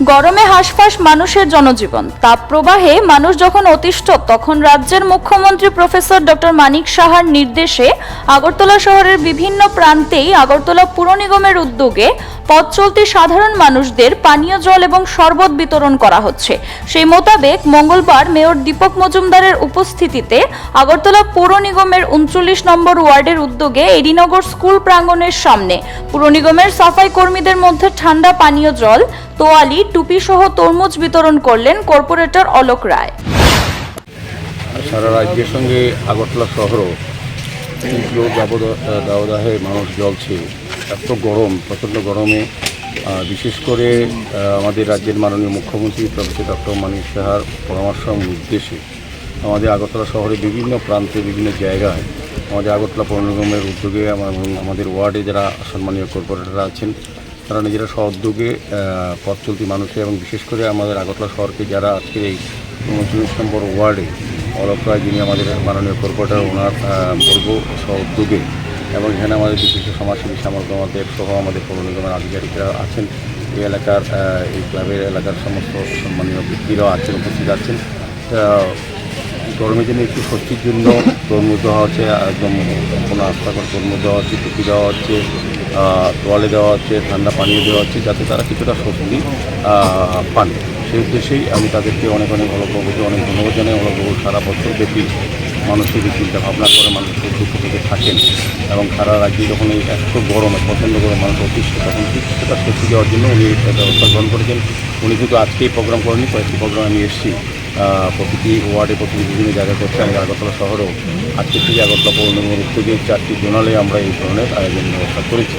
গরমে হাঁসফাঁস মানুষের জনজীবন। তাপ প্রবাহে মানুষ যখন অতিষ্ঠ, তখন রাজ্যের মুখ্যমন্ত্রী প্রফেসর ডক্টর মানিক সাহার নির্দেশে আগরতলা শহরের বিভিন্ন প্রান্তেই আগরতলা পুর নিগমের উদ্যোগে পথ চলতি সাধারণ মানুষদের পানীয় জল এবং শরবত বিতরণ করা হচ্ছে। সেই মোতাবেক মঙ্গলবার মেয়র দীপক মজুমদারের উপস্থিতিতে আগরতলা পৌর নিগমের উনচল্লিশ নম্বর ওয়ার্ডের উদ্যোগে এডিনগর স্কুল প্রাঙ্গণের সামনে পুর নিগমের সাফাই কর্মীদের মধ্যে ঠান্ডা পানীয় জল, তোয়ালি টুপি সহ তরমুজ বিতরণ করলেন কর্পোরেটর অলোক রায়। সারা রাজ্যের সঙ্গে আগরতলা শহরও দাবদাহে মানুষ জ্বলছে এত গরম, প্রচণ্ড গরমে বিশেষ করে আমাদের রাজ্যের মাননীয় মুখ্যমন্ত্রী প্রফেসর ডক্টর মানিক সাহার পরামর্শ নির্দেশে আমাদের আগরতলা শহরে বিভিন্ন প্রান্তে, বিভিন্ন জায়গায় আমাদের আগরতলা পৌর নিগমের উদ্যোগে আমাদের ওয়ার্ডে যারা সম্মানীয় কর্পোরেটররা আছেন, তারা নিজেরা স্ব উদ্যোগে পথ চলতি মানুষের এবং বিশেষ করে আমাদের আগরতলা শহরকে যারা আজকে এই উনচল্লিশ নম্বর ওয়ার্ডে অলোক যিনি আমাদের মাননীয় কর্পোরেটর, ওনার বলব স্ব উদ্যোগে এবং এখানে আমাদের বিশিষ্ট সমাজসেবী আমাদের সহ আমাদের পৌর নিগমের আধিকারিকরা আছেন। এই এলাকার এই ক্লাবের এলাকার সমস্ত সম্মানীয় ব্যক্তিরাও আছেন, উপস্থিত আছেন। গরমের একটু স্বস্তির জন্য তরমুজ দেওয়া হচ্ছে, একদম কোনো আস্থাকর তরমুজ দেওয়া হচ্ছে, টুপি দেওয়া হচ্ছে তোয়ালে দেওয়া হচ্ছে, ঠান্ডা পানীয় দেওয়া হচ্ছে, যাতে তারা কিছুটা স্বস্তি পান। সেই উদ্দেশ্যেই আমি তাদেরকে অনেক অনেক অলগ্রবতী অনেক ধন্যবাদ জানাই অলগ্রহ সারা বছর ব্যাপী মানুষের এই চিন্তা ভাবনা করে মানুষের দুঃখ থেকে থাকেন এবং সারা রাজ্যে যখন এই এত গরমে, প্রচণ্ড গরম মানুষ অতিষ্ঠ, তখন কিছুটা স্বস্তি দেওয়ার জন্য উনি ব্যবস্থা গ্রহণ করেছেন। উনি কিন্তু আজকেই প্রোগ্রাম করেনি কয়েকটি প্রোগ্রাম আমি এসেছি। প্রতিটি ওয়ার্ডে, প্রতিটি বিভিন্ন জায়গায় করছে আমি আগরতলা শহরেও। আজকে থেকে আগরতলা পৌর্ণিমার উদ্যোগে চারটি জোনালে আমরা এই ধরনের আয়োজন ব্যবস্থা করেছি।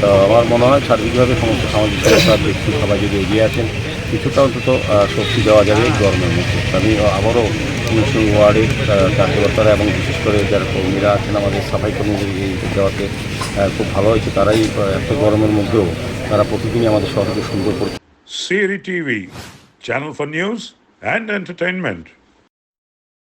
তো আমার মনে হয় সার্বিকভাবে সমস্ত সামাজিক সংস্থা ব্যক্তি সবাই যদি এগিয়ে আসেন কিছুটা অন্তত শক্তি দেওয়া যাবে গরমের মধ্যে আমি আবারও কমিশন ওয়ার্ডের কার্যকর্তারা এবং বিশেষ করে যারা কর্মীরা আছেন আমাদের সাফাই কর্মীদের এই দেওয়াতে আহ, খুব ভালো হয়েছে তারাই এত গরমের মধ্যেও তারা প্রতিদিনই আমাদের শহরকে সুন্দর করছে Siri TV channel for news and entertainment.